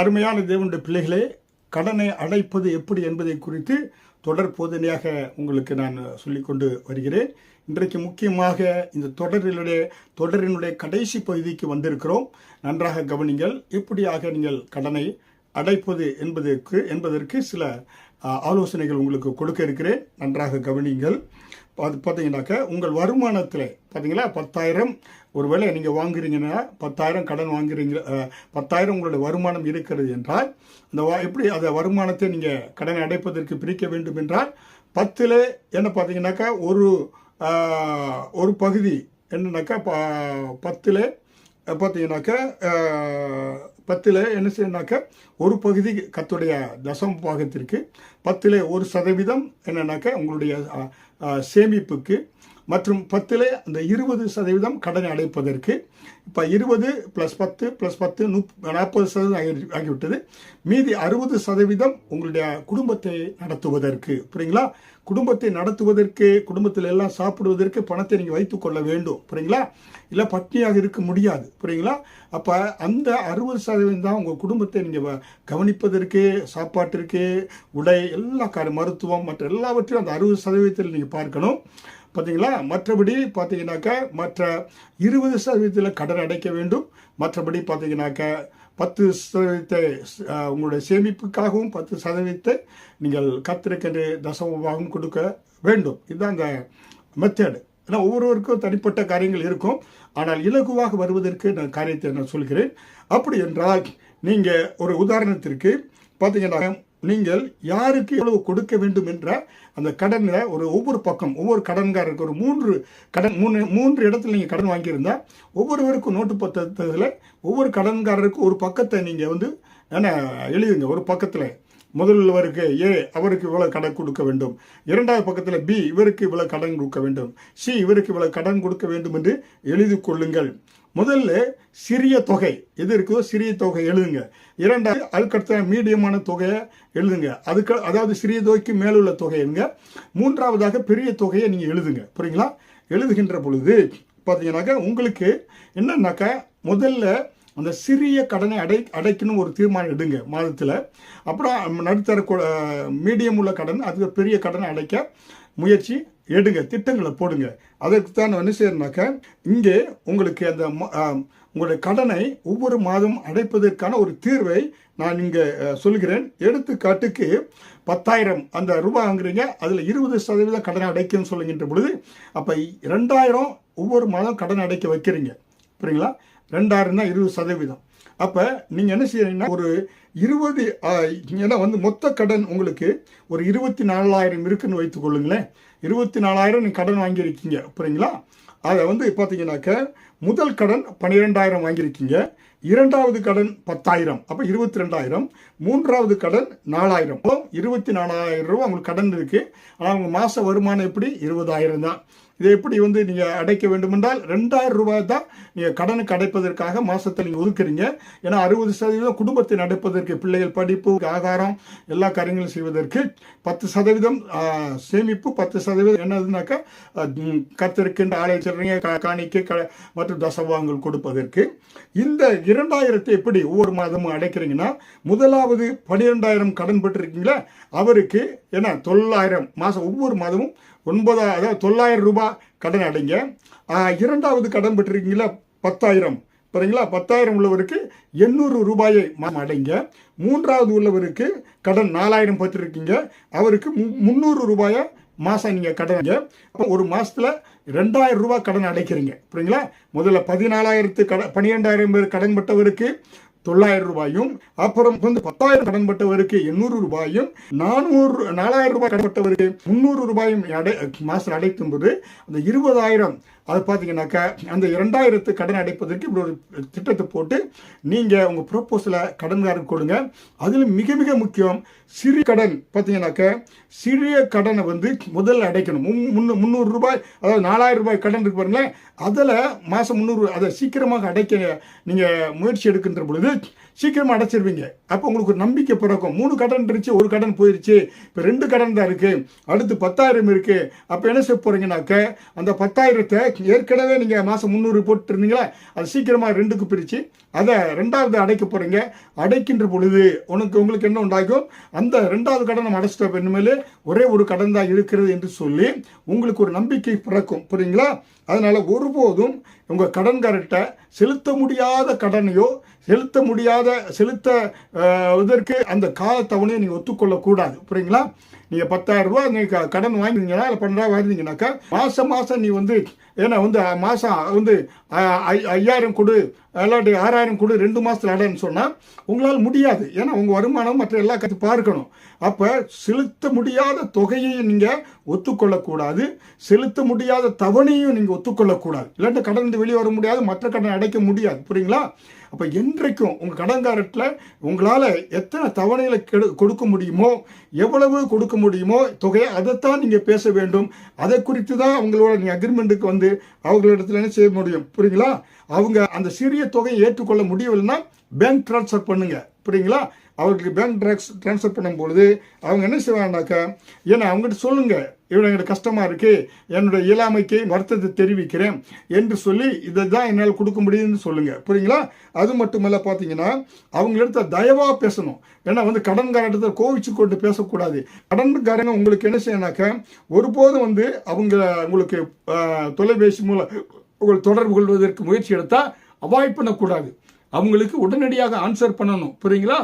அருமையான தேவனுடைய பிள்ளைகளே கடனை அடைப்பது எப்படி என்பதை குறித்து தொடர் போதனையாக உங்களுக்கு நான் சொல்லிக்கொண்டு வருகிறேன். இன்றைக்கு முக்கியமாக இந்த தொடரினுடைய தொடரினுடைய கடைசி பகுதிக்கு வந்திருக்கிறோம். நன்றாக கவனிங்கள் எப்படியாக நீங்கள் கடனை அடைப்பது என்பதற்கு என்பதற்கு சில ஆலோசனைகள் உங்களுக்கு கொடுக்க இருக்கிறேன். நன்றாக கவனிங்கள் அது பார்த்தீங்கன்னாக்க உங்கள் வருமானத்தில் பார்த்தீங்களா பத்தாயிரம் ஒரு வேளை நீங்கள் வாங்குறீங்கன்னா பத்தாயிரம் கடன் வாங்குறீங்க பத்தாயிரம் உங்களுடைய வருமானம் இருக்கிறது என்றால் அந்த வா எப்படி அந்த வருமானத்தை நீங்கள் கடனை அடைப்பதற்கு பிரிக்க வேண்டும் என்றால் பத்தில் என்ன பார்த்தீங்கன்னாக்கா ஒரு ஒரு பகுதி என்னன்னாக்கா ப பத்தில் பார்த்தீங்கன்னாக்கா பத்தில் என்ன செய்யணுனாக்கா ஒரு பகுதி கத்துடைய தசம் பாகத்திற்கு பத்தில் ஒரு சதவீதம் என்னன்னாக்கா உங்களுடைய சேமிப்புக்கு மற்றும் பத்தில் அந்த இருபது சதவீதம் கடனை அடைப்பதற்கு இப்போ இருபது ப்ளஸ் பத்து ப்ளஸ் பத்து நுப் நாற்பது சதவீதம் ஆகி ஆகிவிட்டது. மீதி அறுபது சதவீதம் உங்களுடைய குடும்பத்தை நடத்துவதற்கு புரியுங்களா? குடும்பத்தை நடத்துவதற்கு குடும்பத்தில் எல்லாம் சாப்பிடுவதற்கு பணத்தை நீங்கள் வைத்துக்கொள்ள வேண்டும் புரியுங்களா? இல்லை பட்னியாக இருக்க முடியாது புரியுங்களா? அப்போ அந்த அறுபது சதவீதம் தான் உங்கள் குடும்பத்தை நீங்கள் கவனிப்பதற்கு சாப்பாட்டிற்கு உடை எல்லா கார மருத்துவம் மற்ற எல்லாவற்றையும் அந்த அறுபது சதவீதத்தில் நீங்கள் பார்க்கணும். பார்த்தீங்களா மற்றபடி பார்த்தீங்கன்னாக்கா மற்ற இருபது சதவீதத்தில் கடன் அடைக்க வேண்டும். மற்றபடி பார்த்தீங்கன்னாக்கா பத்து சதவீதத்தை உங்களுடைய சேமிப்புக்காகவும் பத்து சதவீதத்தை நீங்கள் கத்திருக்கின்ற தசமபாகம் கொடுக்க வேண்டும். இதுதான் அந்த மெத்தேடு ஏன்னா ஒவ்வொருவருக்கும் தனிப்பட்ட காரியங்கள் இருக்கும். ஆனால் இலகுவாக வருவதற்கு நான் காரியத்தை நான் சொல்கிறேன். அப்படி என்றால் நீங்கள் ஒரு உதாரணத்திற்கு பார்த்தீங்கன்னா நீங்கள் யாருக்கு எவ்வளவு கொடுக்க வேண்டும் என்ற அந்த கடனை ஒரு ஒவ்வொரு பக்கம் ஒவ்வொரு கடன்காரருக்கு ஒரு மூன்று கடன் மூணு மூன்று இடத்துல நீங்கள் கடன் வாங்கியிருந்தால் ஒவ்வொருவருக்கும் நோட்டு பத்தத்தில் ஒவ்வொரு கடன்காரருக்கும் ஒரு பக்கத்தை நீங்கள் வந்து என்ன எழுதுங்க ஒரு பக்கத்தில். முதல்வருக்கு ஏ அவருக்கு இவ்வளவு கடன் கொடுக்க வேண்டும். இரண்டாவது பக்கத்தில் பி இவருக்கு இவ்வளவு கடன் கொடுக்க வேண்டும். சி இவருக்கு இவ்வளவு கடன் கொடுக்க வேண்டும் என்று எழுதி கொள்ளுங்கள். முதல்ல சிறிய தொகை. எது இருக்கோ சிறிய தொகை எழுதுங்க. இரண்டாவது அதுக்கடுத்த மீடியமான தொகையை எழுதுங்க. அதுக்கு அதாவது சிறிய தொகைக்கு மேலுள்ள தொகை எழுதுங்க. மூன்றாவதாக பெரிய தொகையை நீங்கள் எழுதுங்க. புரியுங்களா? எழுதுகின்ற பொழுது பார்த்தீங்கன்னாக்கா உங்களுக்கு என்னன்னாக்கா முதல்ல அந்த சிறிய கடனை அடை அடைக்கணும் ஒரு தீர்மானம் எடுங்க மாதத்தில். அப்புறம் நடுத்தர மீடியம் உள்ள கடன் அது பெரிய கடனை அடைக்க முயற்சி எடுங்க திட்டங்களை போடுங்க. அதற்கு தான் என்ன செய்யறேன்னாக்கா இங்கே உங்களுக்கு அந்த உங்களுடைய கடனை ஒவ்வொரு மாதம் அடைப்பதற்கான ஒரு தீர்வை நான் இங்கே சொல்கிறேன் எடுத்துக்காட்டுக்கு பத்தாயிரம் அந்த ரூபாய் வாங்குறீங்க அதில் இருபது சதவீதம் கடனை அடைக்கணும்னு சொல்லுகின்ற பொழுது அப்போ ரெண்டாயிரம் ஒவ்வொரு மாதம் கடன் அடைக்க வைக்கிறீங்க. புரியுங்களா? ரெண்டாயிரம்னா இருபது சதவீதம். அப்போ நீங்கள் என்ன செய்யறீங்கன்னா ஒரு இருபது ஏன்னா வந்து மொத்த கடன் உங்களுக்கு ஒரு இருபத்தி நாலாயிரம் இருக்குன்னு வைத்துக் கொள்ளுங்களேன். இருபத்தி நாலாயிரம் நீங்கள் கடன் வாங்கியிருக்கீங்க புரியுங்களா? அதை வந்து பார்த்தீங்கன்னாக்க முதல் கடன் பன்னிரெண்டாயிரம் வாங்கியிருக்கீங்க இரண்டாவது கடன் பத்தாயிரம் அப்போ இருபத்தி ரெண்டாயிரம் மூன்றாவது கடன் நாலாயிரம். இருபத்தி நாலாயிரம் ரூபா உங்களுக்கு கடன் இருக்குது ஆனால் உங்கள் மாத வருமானம் எப்படி? இருபதாயிரம் தான். இதை எப்படி வந்து நீங்கள் அடைக்க வேண்டுமென்றால் ரெண்டாயிரம் ரூபாய் தான் நீங்கள் கடனுக்கு அடைப்பதற்காக மாதத்தில் நீங்கள் ஒதுக்குறீங்க. ஏன்னா அறுபது சதவீதம் குடும்பத்தை நடப்பதற்கு பிள்ளைகள் படிப்பு ஆகாரம் எல்லா காரியங்களும் செய்வதற்கு பத்து சதவீதம் சேமிப்பு பத்து சதவீதம் என்னதுனாக்கா கத்திருக்கின்ற ஆலய சிறங்க காணிக்கை க மற்றும் தசவாங்கள் கொடுப்பதற்கு. இந்த இரண்டாயிரத்தை எப்படி ஒவ்வொரு மாதமும் அடைக்கிறீங்கன்னா முதலாவது பன்னிரெண்டாயிரம் கடன் பெற்றிருக்கீங்களா? அவருக்கு ஏன்னா தொள்ளாயிரம் மாதம் ஒவ்வொரு மாதமும் ஒன்பதா அதாவது தொள்ளாயிரம் ரூபாய் கடன் அடைங்க. இரண்டாவது கடன் பெற்றிருக்கீங்களா பத்தாயிரம். சரிங்களா பத்தாயிரம் உள்ளவருக்கு எண்ணூறு ரூபாயை அடைங்க. மூன்றாவது உள்ளவருக்கு கடன் நாலாயிரம் பெற்றிருக்கீங்க. அவருக்கு மு- முந்நூறு ரூபாயை மாதம் நீங்கள் கடன் அப்போ ஒரு மாதத்தில் ரெண்டாயிரம் ரூபாய் கடன் அடைக்கிறீங்க. புரியுங்களா முதல்ல பதினாலாயிரத்து கடன் பன்னிரெண்டாயிரம் பேர் கடன் பட்டவருக்கு தொள்ளாயிரம் ரூபாயும் அப்புறம் வந்து பத்தாயிரம் கடன்பட்டவருக்கு எண்ணூறு ரூபாயும் நானூறு நாலாயிரம் ரூபாய் கடன்பட்டவருக்கு முந்நூறு ரூபாயும் அடை மாசம் அடைக்கும் போது அந்த இருபதாயிரம் அது பார்த்தீங்கன்னாக்கா அந்த இரண்டாயிரத்து கடன் அடைப்பதற்கு இப்படி ஒரு திட்டத்தை போட்டு நீங்கள் உங்கள் ப்ரொப்போசலை கடன்காரருக்கு கொடுங்க. அதில் மிக மிக முக்கியம் சிறு கடன் பார்த்தீங்கன்னாக்கா சிறிய கடனை வந்து முதல்ல அடைக்கணும். முன்- முன்னூ- முந்நூறு ரூபாய் அதாவது நாலாயிரம் ரூபாய் கடன் இருக்கு பாருங்களேன். அதில் மாதம் முந்நூறு அதை சீக்கிரமாக அடைக்க நீங்கள் முயற்சி எடுக்கின்ற பொழுது சீக்கிரமாக அடைச்சிருவீங்க. அப்போ உங்களுக்கு ஒரு நம்பிக்கை பிறக்கும். மூணு கடன் இருந்துச்சு ஒரு கடன் போயிடுச்சு இப்போ ரெண்டு கடன் தான் இருக்குது அடுத்து பத்தாயிரம் இருக்குது அப்போ என்ன செய்ய போகிறீங்கனாக்க அந்த பத்தாயிரத்தை ஏற்கனவே நீங்கள் மாதம் முந்நூறு போட்டுருந்தீங்களே அது சீக்கிரமாக ரெண்டுக்கு பிரித்து அதை ரெண்டாவது அடைக்க போகிறீங்க அடைக்கின்ற பொழுது உனக்கு உங்களுக்கு என்ன உண்டாகும்? அந்த ரெண்டாவது கடன் நம்ம அடைச்சிட்ட ஒரே ஒரு கடன் தான் இருக்கிறது என்று சொல்லி உங்களுக்கு ஒரு நம்பிக்கை பிறக்கும். புரியுங்களா? அதனால் ஒருபோதும் உங்கள் கடன்காரர்கிட்ட செலுத்த முடியாத கடனையோ செலுத்த முடியாத செலுத்த இதற்கு அந்த காலத்தவணையை நீங்கள் ஒத்துக்கொள்ளக்கூடாது. புரியுங்களா? நீங்கள் பத்தாயிரம் ரூபாய் நீங்கள் க- கடன் வாங்கினீங்கன்னா இல்லை பன்னெண்டாயிரம் வாங்கினீங்கன்னாக்கா மாதம் மாதம் நீ வந்து ஏன்னா வந்து மாதம் வந்து ஐ- ஐயாயிரம் கொடு இல்லாட்டி ஆறாயிரம் கொடு ரெண்டு மாதத்தில் அடைன்னு சொன்னால் உங்களால் முடியாது. ஏன்னா உங்கள் வருமானம் மற்ற எல்லா கற்று பார்க்கணும். அப்போ செலுத்த முடியாத தொகையை நீங்கள் ஒத்துக்கொள்ளக்கூடாது. செலுத்த முடியாத தவணையும் நீங்கள் ஒத்துக்கொள்ளக்கூடாது. இல்லாட்டி கடன் வந்து வெளியே வர முடியாது மற்ற கடன் அடைக்க முடியாது. புரியுங்களா? அப்போ என்றைக்கும் உங்கள் கடன்காரத்தில் உங்களால் எத்தனை தவணைகளை கெடு- கொடுக்க முடியுமோ எவ்வளவு கொடுக்க முடியுமோ தொகையை அதைத்தான் நீங்கள் பேச வேண்டும். அதை குறித்து தான் அவங்களோட நீ அக்ரிமெண்ட்டுக்கு வந்து அவங்களிடத்துல என்ன செய்ய முடியும்? புரியுங்களா அவங்க அந்த சிறிய தொகையை ஏற்றுக்கொள்ள முடியவில்லைன்னா பேங்க் ட்ரான்ஸ்ஃபர் பண்ணுங்கள் புரியுங்களா அவர்களுக்கு பேங்க் ட்ராக்ஸ் ட்ரான்ஸ்ஃபர் பண்ணும்பொழுது அவங்க என்ன செய்வாங்கனாக்கா ஏன்னா அவங்ககிட்ட சொல்லுங்கள் இவ்வளோ எங்களுக்கு கஷ்டமாக இருக்குது என்னுடைய இயலாமைக்கு வருத்தத்தை தெரிவிக்கிறேன் என்று சொல்லி இதை தான் என்னால் கொடுக்க முடியுதுன்னு சொல்லுங்கள் புரியுங்களா? அது மட்டுமல்ல பார்த்தீங்கன்னா அவங்களிடத்த தயவாக பேசணும். ஏன்னா வந்து கடன்காரத்தை கோவிச்சு கொண்டு பேசக்கூடாது. கடன்காரங்க உங்களுக்கு என்ன செய்யணாக்கா ஒருபோதும் வந்து அவங்க உங்களுக்கு தொலைபேசி மூலம் உங்கள் தொடர்பு கொள்வதற்கு முயற்சி எடுத்தால் அவாய்ட் பண்ணக்கூடாது. அவங்களுக்கு உடனடியாக ஆன்சர் பண்ணணும். புரியுங்களா?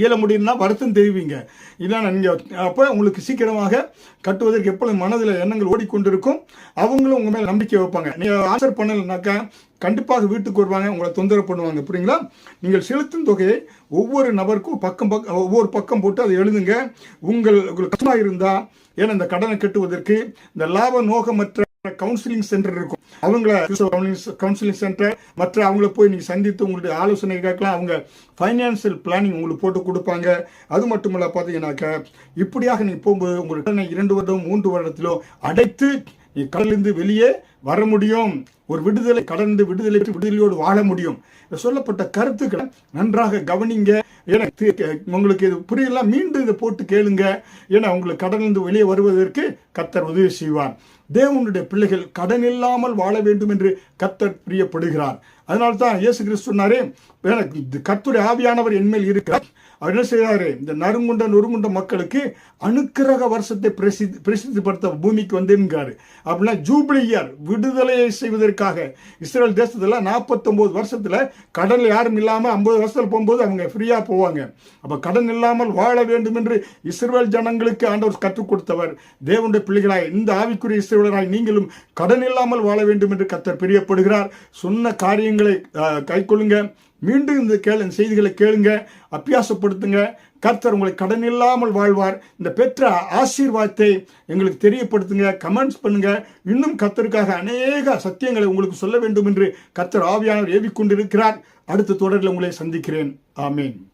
இயல முடியும்னா வருத்தம் தெரிவிங்க. இதான் நீங்கள் அப்போ உங்களுக்கு சீக்கிரமாக கட்டுவதற்கு எப்பொழுது மனதில் எண்ணங்கள் ஓடிக்கொண்டிருக்கும். அவங்களும் உங்கள் மேலே நம்பிக்கை வைப்பாங்க. நீங்கள் ஆன்சர் பண்ணலைனாக்கா கண்டிப்பாக வீட்டுக்கு வருவாங்க உங்களை தொந்தரவு பண்ணுவாங்க. புரியுங்களா? நீங்கள் செலுத்தும் தொகையை ஒவ்வொரு நபருக்கும் பக்கம் பக்கம் ஒவ்வொரு பக்கம் போட்டு அதை எழுதுங்க. உங்கள் உங்களுக்கு கஷ்டமாக இருந்தால் ஏன்னா இந்த கடனை கட்டுவதற்கு? இந்த லாப நோகமற்ற கவுன்சிலிங் சென்டர் இருக்கும். அவங்கள கவுன்சிலிங் சென்டர் மற்ற அவங்கள போய் நீங்கள் சந்தித்து உங்களுடைய ஆலோசனை கேட்கலாம். அவங்க ஃபைனான்சியல் பிளானிங் உங்களுக்கு போட்டு கொடுப்பாங்க. அது மட்டும் இல்லை பார்த்தீங்கன்னாக்க இப்படியாக நீங்கள் போகும்போது உங்களுக்கு இரண்டு வருடம் மூன்று வருடத்திலோ அடைத்து கடலிருந்து வெளியே வர முடியும். ஒரு விடுதலை கடந்து விடுதலை விடுதலையோடு வாழ முடியும். சொல்லப்பட்ட கருத்துக்களை நன்றாக கவனிங்க. ஏன்னா கே- உங்களுக்கு இது புரியல மீண்டும் இதை போட்டு கேளுங்க. ஏன்னா உங்களுக்கு கடலிருந்து வெளியே வருவதற்கு கத்தர் உதவி செய்வார். தேவனுடைய பிள்ளைகள் கடன் இல்லாமல் வாழ வேண்டும் என்று கத்தர் பிரியப்படுகிறார். அதனால தான் இயேசு கிறிஸ்து சொன்னாரே எனக்கு கத்துரை ஆவியானவர் என்மேல் இருக்கிறார். அவர் என்ன செய்றாரு? இந்த நறுங்குண்ட நொறுங்குண்ட மக்களுக்கு அனுக்கிரக வருஷத்தை பிரசித்தி பிரசித்திப்படுத்த பூமிக்கு வந்திருக்காரு அப்படின்னா ஜூப்ளி இயர் விடுதலையை செய்வதற்காக. இஸ்ரேல் தேசத்தில் நாற்பத்தொம்போது வருஷத்தில் கடல் யாரும் இல்லாமல் ஐம்பது வருஷத்தில் போகும்போது அவங்க ஃப்ரீயாக போவாங்க. அப்போ கடன் இல்லாமல் வாழ வேண்டும் என்று இஸ்ரேல் ஜனங்களுக்கு ஆண்டவர் கற்றுக் கொடுத்தவர் தேவனுடைய பிள்ளைகளாய் இந்த ஆவிக்குரிய இஸ்ரேலராய் நீங்களும் கடன் இல்லாமல் வாழ வேண்டும் என்று கத்தர் பிரியப்படுகிறார். சொன்ன காரியங்களை கைக்கொள்ளுங்க மீண்டும் இந்த கேளு இந்த செய்திகளை கேளுங்க அப்பியாசப்படுத்துங்க கர்த்தர் உங்களை கடன் இல்லாமல் வாழ்வார். இந்த பெற்ற ஆசீர்வாதத்தை எங்களுக்கு தெரியப்படுத்துங்க கமெண்ட்ஸ் பண்ணுங்க. இன்னும் கர்த்தருக்காக அநேக சத்தியங்களை உங்களுக்கு சொல்ல வேண்டும் என்று கர்த்தர் ஆவியானவர் ஏவிக்கொண்டிருக்கிறார். அடுத்த தொடரில் உங்களை சந்திக்கிறேன். ஆமீன்.